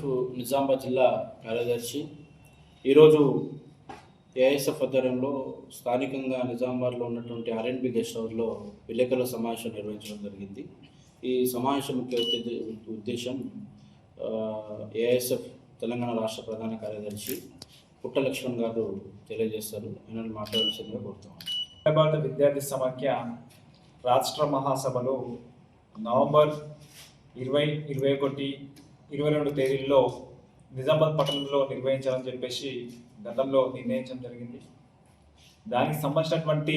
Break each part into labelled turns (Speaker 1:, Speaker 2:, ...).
Speaker 1: AISF Nizamabad జిల్లా కార్యదర్శి. ఈరోజు ఏఐఎస్ఎఫ్ ఆధ్వర్యంలో స్థానికంగా నిజామాబాద్లో ఉన్నటువంటి ఆర్ఎన్బి గెస్ట్ హౌస్లో విలేకరుల సమావేశం నిర్వహించడం జరిగింది. ఈ సమావేశం ముఖ్య ఉద్దేశం ఏఐఎస్ఎఫ్ తెలంగాణ రాష్ట్ర ప్రధాన కార్యదర్శి పుట్ట లక్ష్మణ్ గారు తెలియజేస్తారు. ఆయన మాట్లాడాల్సిందిగా కోరుతాం
Speaker 2: భారత విద్యార్థి సమాఖ్య రాష్ట్ర మహాసభలో నవంబర్ ఇరవై ఇరవై ఒకటి ఇరవై రెండు తేదీల్లో నిజామాబాద్ పట్టణంలో నిర్వహించాలని చెప్పేసి గతంలో నిర్ణయించడం జరిగింది. దానికి సంబంధించినటువంటి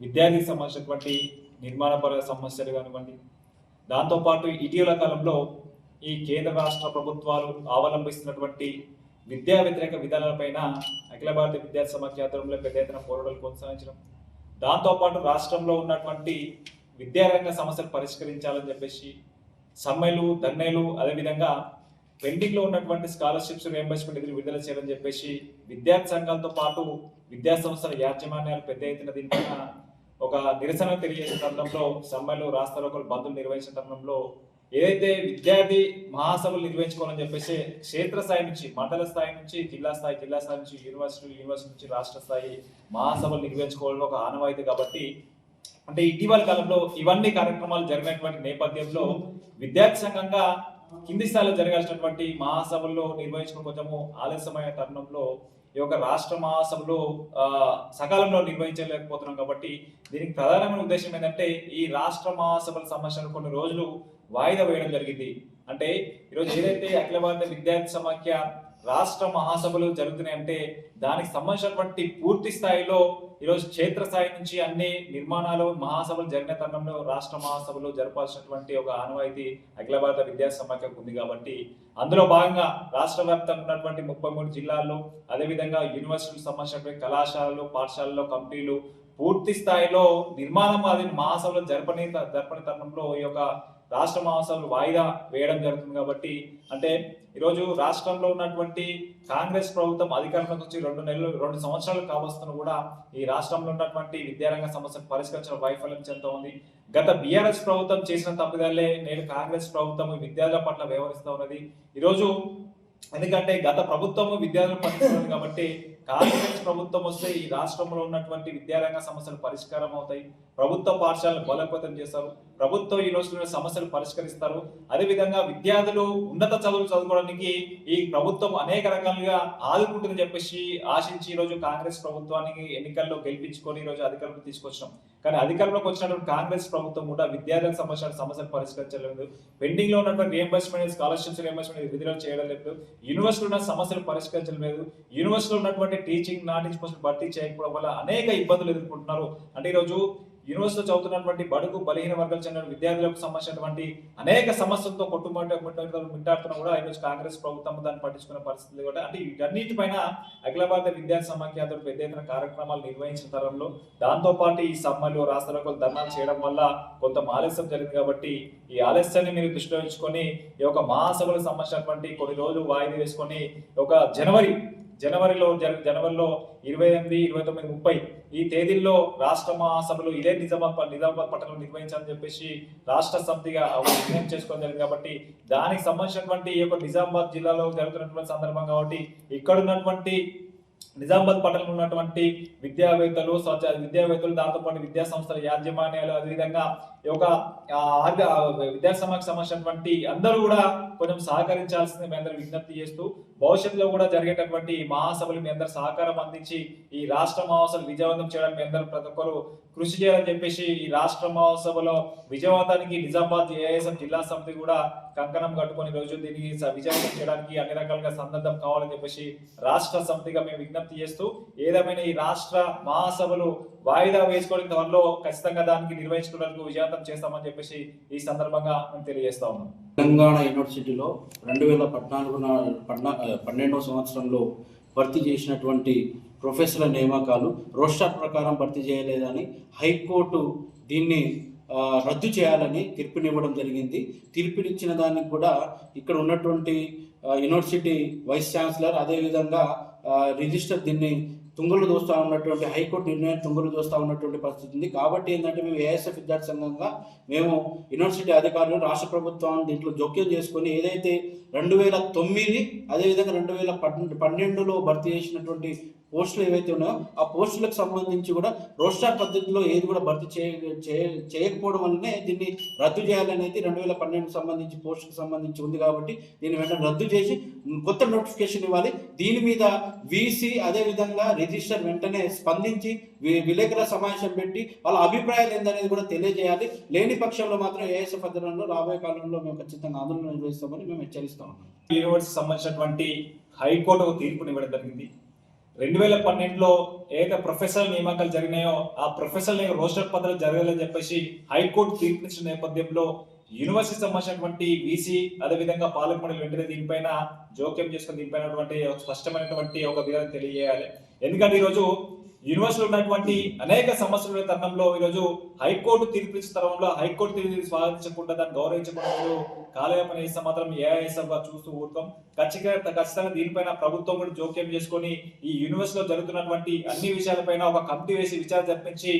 Speaker 2: విద్యార్థికి సంబంధించినటువంటి నిర్మాణపర సమస్యలు కానివ్వండి. దాంతోపాటు ఇటీవల కాలంలో ఈ కేంద్ర రాష్ట్ర ప్రభుత్వాలు అవలంబిస్తున్నటువంటి విద్యా వ్యతిరేక విధానాలపైన అఖిల భారత విద్యార్థి సమాఖ్య ఆధ్వర్యంలో పెద్ద ఎత్తున పోరాటాలు కొనసాగించడం. దాంతోపాటు రాష్ట్రంలో ఉన్నటువంటి విద్యారంగ సమస్యలు పరిష్కరించాలని చెప్పేసి సమ్మెలు ధర్నేలు అదేవిధంగా పెండింగ్లో ఉన్నటువంటి స్కాలర్షిప్స్ రియంబర్స్మెంట్ నిధులు విడుదల చేయాలని చెప్పేసి విద్యార్థి సంఘాలతో పాటు విద్యా సంస్థల యాజమాన్యాలు పెద్ద ఎత్తున దీనిపైన ఒక నిరసన తెలియజేసిన తరుణంలో సమ్మెలు రాష్ట్రాలకు బంధులు నిర్వహించిన తరుణంలో ఏదైతే విద్యార్థి మహాసభలు నిర్వహించుకోవాలని చెప్పేసి క్షేత్ర స్థాయి నుంచి మండల స్థాయి నుంచి జిల్లా స్థాయి జిల్లా స్థాయి నుంచి యూనివర్సిటీ యూనివర్సిటీ నుంచి రాష్ట్ర స్థాయి మహాసభలు నిర్వహించుకోవడం ఒక ఆనవాయితీ కాబట్టి అంటే ఇటీవల కాలంలో ఇవన్నీ కార్యక్రమాలు జరిగినటువంటి నేపథ్యంలో విద్యార్థి సంఘంగా కింది స్థాయిలో జరగాల్సినటువంటి మహాసభల్లో నిర్వహించుకుని కొంచెము ఆలస్యమైన తరుణంలో ఈ యొక్క రాష్ట్ర మహాసభలో సకాలంలో నిర్వహించలేకపోతున్నాం కాబట్టి దీనికి ప్రధానమైన ఉద్దేశం ఏంటంటే ఈ రాష్ట్ర మహాసభల సమస్యలు కొన్ని రోజులు వాయిదా వేయడం జరిగింది. అంటే ఈరోజు ఏదైతే అఖిల భారత విద్యార్థి సమాఖ్య రాష్ట్ర మహాసభలు జరుగుతున్నాయంటే దానికి సంబంధించినటువంటి పూర్తి స్థాయిలో ఈరోజు క్షేత్రస్థాయి నుంచి అన్ని నిర్మాణాలు మహాసభలు జరిగిన తరుణంలో రాష్ట్ర మహాసభలు జరపాల్సినటువంటి ఒక ఆనవాయితీ అఖిల భారత విద్యార్థి సమాఖ్యకు ఉంది కాబట్టి అందులో భాగంగా రాష్ట్ర వ్యాప్తంగా ఉన్నటువంటి ముప్పై మూడు జిల్లాల్లో అదేవిధంగా యూనివర్సిటీలకు సంబంధించినటువంటి కళాశాలలు పాఠశాలలు కంపెనీలు పూర్తి స్థాయిలో నిర్మాణం అది మహాసభలు జరపని జరపని తరుణంలో ఈ యొక్క రాష్ట్ర మహాసభలు వాయిదా వేయడం జరుగుతుంది కాబట్టి అంటే ఈరోజు రాష్ట్రంలో ఉన్నటువంటి కాంగ్రెస్ ప్రభుత్వం అధికారంలోకి వచ్చి రెండు నెలలు రెండు సంవత్సరాలు కావస్తున్న కూడా ఈ రాష్ట్రంలో ఉన్నటువంటి విద్యారంగ సమస్యను పరిష్కరించడం వైఫల్యం చెందుతూ ఉంది గత బీఆర్ఎస్ ప్రభుత్వం చేసిన తప్పిదాలే నేను కాంగ్రెస్ ప్రభుత్వం విద్యార్థుల పట్ల వ్యవహరిస్తూ ఉన్నది. ఈరోజు ఎందుకంటే గత ప్రభుత్వము విద్యార్థులు పనిచేస్తుంది కాబట్టి కాంగ్రెస్ ప్రభుత్వం వస్తే ఈ రాష్ట్రంలో ఉన్నటువంటి విద్యారంగ సమస్యలు పరిష్కారం అవుతాయి. ప్రభుత్వ పాఠశాలను బలోపేతం చేస్తారు. ప్రభుత్వ యూనివర్సిటీల సమస్యలు పరిష్కరిస్తారు. అదేవిధంగా విద్యార్థులు ఉన్నత చదువులు చదువుకోవడానికి ఈ ప్రభుత్వం అనేక రకాలుగా ఆదుకుంటుందని చెప్పేసి ఆశించి ఈరోజు కాంగ్రెస్ ప్రభుత్వానికి ఎన్నికల్లో గెలిపించుకొని ఈ రోజు అధికారంలో తీసుకొచ్చాం కానీ అధికారంలోకి వచ్చినటువంటి కాంగ్రెస్ ప్రభుత్వం కూడా విద్యార్థులకు సంబంధించిన సమస్యలు పరిష్కరించలేదు పెండింగ్లో ఉన్నటువంటి రియంబర్స్మెంట్ స్కాలర్షిప్స్ రియంబర్స్మెంట్ విడుదల చేయడం లేదు. యూనివర్సిటీ ఉన్న సమస్యలు పరిష్కరించడం లేదు. యూనివర్సిటీలో ఉన్నటువంటి టీచింగ్ నాన్ టీచింగ్ పోస్టులు భర్తీ చేయకపోవడం వల్ల అనేక ఇబ్బందులు ఎదుర్కొంటున్నారు. అంటే ఈరోజు యూనివర్సిటీలో చదువుతున్నటువంటి బడుగు బలహీన వర్గాలు చెందిన విద్యార్థులకు సంబంధించినటువంటి అనేక సమస్యలతో కొట్టుమంట మిట్టాడుతున్నా కూడా ఈరోజు కాంగ్రెస్ ప్రభుత్వం దాన్ని పట్టించుకునే పరిస్థితి కూడా అంటే వీటన్నిటిపైన అఖిల భారత విద్యార్థి సమాఖ్య పెద్ద ఎత్తున కార్యక్రమాలు నిర్వహించిన తరంలో దాంతోపాటు ఈ సమ్మలు రాష్ట్రాలకు ధర్నాలు చేయడం వల్ల కొంత ఆలస్యం జరిగింది కాబట్టి ఈ ఆలస్యాన్ని మీరు దృష్టిలో ఉంచుకొని ఈ యొక్క మహాసభలకు సంబంధించినటువంటి కొన్ని రోజులు వాయిదా వేసుకొని ఒక జనవరి జనవరిలో జన- జనవరిలో ఇరవై ఎనిమిది ఇరవై తొమ్మిది ముప్పై ఈ తేదీల్లో రాష్ట్ర మహాసభలు ఇదే నిజామాబాద్ నిజామాబాద్ పట్టణంలో నిర్వహించాలని చెప్పేసి రాష్ట్ర సమితిగా నిర్ణయం చేసుకోవడం జరిగింది కాబట్టి దానికి సంబంధించినటువంటి ఈ యొక్క నిజామాబాద్ జిల్లాలో జరుగుతున్నటువంటి సందర్భం కాబట్టి ఇక్కడ ఉన్నటువంటి నిజామాబాద్ పట్టణంలో ఉన్నటువంటి విద్యావేత్తలు స్వచ్ఛ విద్యావేత్తలు దాంతోపాటు విద్యా సంస్థల యాజమాన్యాలు అదేవిధంగా యొక్క ఆ, విద్యా సమాఖ్య సంబంధించినటువంటి అందరూ కూడా కొంచెం సహకరించాల్సింది మీ అందరూ విజ్ఞప్తి చేస్తూ భవిష్యత్తులో కూడా జరిగేటటువంటి మహాసభలు మీ అందరు సహకారం అందించి ఈ రాష్ట్ర మహాసభలు విజయవంతం చేయడానికి మీ అందరూ ప్రతి ఒక్కరు కృషి చేయాలని చెప్పేసి ఈ రాష్ట్ర మహోత్సవంలో విజయవంతానికి నిజామాబాద్ ఏఎస్ఎం జిల్లా సమితి కూడా కంకణం కట్టుకొని రోజు దీనికి విజయవంతం చేయడానికి అన్ని రకాలుగా సందర్భం కావాలని చెప్పేసి రాష్ట్ర సమితిగా మేము విజ్ఞప్తి చేస్తూ ఏదేమైనా ఈ రాష్ట్ర మహాసభలు వాయిదా వేసుకోవడం త్వరలో ఖచ్చితంగా దానికి నిర్వహించుకోవడానికి విజయవంతం చేస్తామని చెప్పేసి ఈ సందర్భంగా మేము తెలియజేస్తా ఉన్నాం.
Speaker 1: తెలంగాణ యూనివర్సిటీలో రెండు వేల పద్నాలుగు నా- పద్నా పన్నెండవ సంవత్సరంలో భర్తీ చేసినటువంటి ప్రొఫెసర్ల నియామకాలు రోస్టర్ ప్రకారం భర్తీ చేయలేదని హైకోర్టు దీన్ని రద్దు చేయాలని తీర్పునివ్వడం జరిగింది. తీర్పునిచ్చిన దానికి కూడా ఇక్కడ ఉన్నటువంటి యూనివర్సిటీ వైస్ ఛాన్సలర్ అదేవిధంగా రిజిస్టర్ దీన్ని తుంగులు దోస్తా ఉన్నటువంటి హైకోర్టు నిర్ణయం తుంగులు దోస్తా ఉన్నటువంటి పరిస్థితి ఉంది. కాబట్టి ఏంటంటే మేము ఏఎస్ఎఫ్ విద్యార్థి సంఘంగా మేము యూనివర్సిటీ అధికారులు రాష్ట్ర ప్రభుత్వాన్ని దీంట్లో జోక్యం చేసుకొని ఏదైతే రెండు వేల తొమ్మిది అదేవిధంగా రెండు వేల పన్నెండులో భర్తీ చేసినటువంటి పోస్టులు ఏవైతే ఉన్నాయో ఆ పోస్టులకు సంబంధించి కూడా రోస్టార్ పద్ధతిలో ఏది కూడా భర్తీ చేయ చేయ- చేయకపోవడం వల్లనే దీన్ని రద్దు చేయాలనేది రెండు వేల పన్నెండుకు సంబంధించి పోస్టుకు సంబంధించి ఉంది కాబట్టి దీన్ని వెంటనే రద్దు చేసి కొత్త నోటిఫికేషన్ ఇవ్వాలి. దీని మీద వీసీ అదేవిధంగా రిజిస్టర్ వెంటనే స్పందించి వి- విలేకరుల సమావేశం పెట్టి వాళ్ళ అభిప్రాయాలు ఏందనేది కూడా తెలియజేయాలి. లేని పక్షంలో మాత్రం ఏఎస్ఎఫ్ అధ్యయనంలో రాబోయే కాలంలో మేము ఖచ్చితంగా ఆందోళన నిర్వహిస్తామని మేము హెచ్చరిస్తాం
Speaker 2: యూనివర్సిటీ సంబంధించినటువంటి హైకోర్టు ఒక తీర్పుని ఇవ్వడం జరిగింది. రెండు వేల పన్నెండులో ఏదైతే ప్రొఫెసర్ నియామకాలు జరిగినాయో ఆ ప్రొఫెసర్ రోస్టర్ పద్ధతులు జరగాలని చెప్పేసి హైకోర్టు తీర్పునిచ్చిన నేపథ్యంలో యూనివర్సిటీ సంబంధించినటువంటి వీసీ అదేవిధంగా పాలక మండలి వెంటనే దీనిపైన జోక్యం చేసుకుని దీనిపైనటువంటి స్పష్టమైనటువంటి ఒక విధానం తెలియజేయాలి. ఎందుకంటే ఈరోజు యూనివర్సిటీ ఉన్నటువంటి అనేక సమస్యలు తరుణంలో ఈరోజు హైకోర్టు తీర్పు ఇచ్చిన తరుణంలో హైకోర్టు తీర్పు స్వాగతించకుండా దాన్ని గౌరవించకుండా మీరు కాలయాపన చేస్తే మాత్రం ఏఐఎస్ఎఫ్గా చూస్తూ ఊరుతాం. ఖచ్చితంగా ఖచ్చితంగా దీనిపైన ప్రభుత్వం కూడా జోక్యం చేసుకొని ఈ యూనివర్సిటీలో జరుగుతున్నటువంటి అన్ని విషయాలపైన ఒక కమిటీ వేసి విచారణ జరిపించి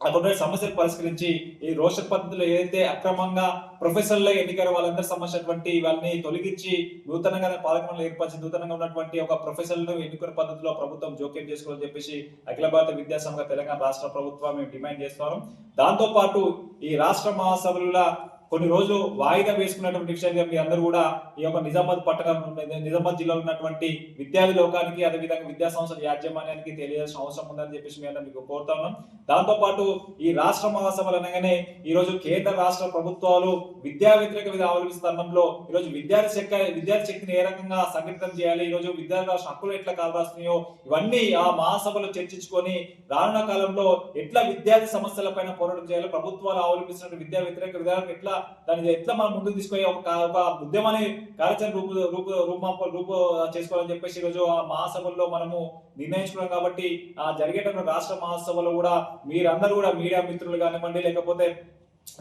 Speaker 2: అక్కడ సమస్యలు పరిష్కరించి ఈ రోషన్ పద్ధతిలో ఏదైతే అక్రమంగా ప్రొఫెసర్లు ఎన్నికల వాళ్ళందరూ సమస్యటువంటి వాళ్ళని తొలగించి నూతనంగా పాలకమండలి ఏర్పరిచి నూతనంగా ఉన్నటువంటి ఒక ప్రొఫెసర్లు ఎన్నికల పద్ధతిలో ప్రభుత్వం జోక్యం చేసుకోవాలని చెప్పేసి అఖిల భారత విద్యాసంఘ తెలంగాణ రాష్ట్ర ప్రభుత్వం మేము డిమాండ్ చేస్తున్నాం. దాంతో పాటు ఈ రాష్ట్ర మహాసభల కొన్ని రోజులు వాయిదా వేసుకున్నటువంటి విషయంగా మీ అందరూ కూడా ఈ యొక్క నిజామాబాద్ పట్టణం నిజామాబాద్ జిల్లాలో ఉన్నటువంటి విద్యార్థి లోకానికి అదేవిధంగా విద్యా సంస్థల యాజమాన్యానికి తెలియాల్సిన అవసరం ఉందని చెప్పేసి మేము మీకు కోరుతా ఉన్నాం. ఈ రాష్ట్ర మహాసభలు అనగానే ఈ రోజు కేంద్ర రాష్ట్ర ప్రభుత్వాలు విద్యా వ్యతిరేక విధానం అవలంబిస్తున్నంలో ఈ రోజు విద్యార్థి శక్తి విద్యార్థి శక్తిని ఏ రకంగా సంఘటితం చేయాలి? ఈ రోజు విద్యార్థి హక్కులు ఎట్లా కావాల్సినాయో ఇవన్నీ ఆ మహాసభలో చర్చించుకొని రానున్న కాలంలో ఎట్లా విద్యార్థి సమస్యలపైన పోరాటం చేయాలి ప్రభుత్వాలు అవలంబిస్తున్న విద్యా వ్యతిరేక విధానం ఎట్లా దాన్ని ఎట్లా మనం ముందుకు తీసుకొని ఒక ఒక ఉద్యమాన్ని కార్యాచరణ రూపు రూపు రూప రూపు చేసుకోవాలని చెప్పేసి ఈరోజు ఆ మహాసభల్లో మనము నిర్ణయించుకున్నాం కాబట్టి ఆ జరిగేటటువంటి రాష్ట్ర మహాసభలో కూడా మీరందరూ కూడా మీడియా మిత్రులు కానివ్వండి లేకపోతే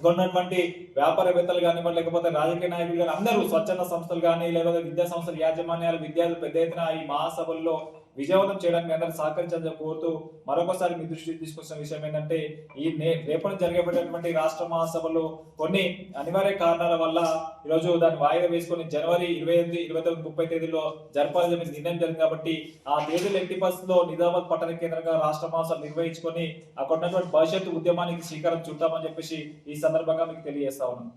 Speaker 2: ఉన్నటువంటి వ్యాపారవేత్తలు కానివ్వండి లేకపోతే రాజకీయ నాయకులు కానీ అందరూ స్వచ్ఛంద సంస్థలు కానీ లేకపోతే విద్యా సంస్థల యాజమాన్యాలు విద్యార్థులు పెద్ద ఎత్తున ఈ మహాసభల్లో విజయవంతం చేయడానికి అందరూ సహకరించాలని కోరుతూ మరొకసారి మీ దృష్టికి తీసుకొచ్చిన విషయం ఏంటంటే ఈ నే- రేపటి జరగబడేటువంటి రాష్ట్ర మహాసభలో కొన్ని అనివార్య కారణాల వల్ల ఈరోజు దాన్ని వాయిదా వేసుకొని జనవరి ఇరవై ఎనిమిది ఇరవై తొమ్మిది ముప్పై తేదీలో జరపాలని చెప్పి నిర్ణయం జరిగింది కాబట్టి ఆ తేదీలు ఎట్టి పరిస్థితుల్లో నిజామాబాద్ పట్టణ కేంద్రంగా రాష్ట్ర మహాసభ నిర్వహించుకొని అక్కడ ఉన్నటువంటి భవిష్యత్తు ఉద్యమానికి శ్రీకారం చుట్టామని చెప్పేసి ఈ సందర్భంగా మీకు తెలియజేస్తా ఉన్నాను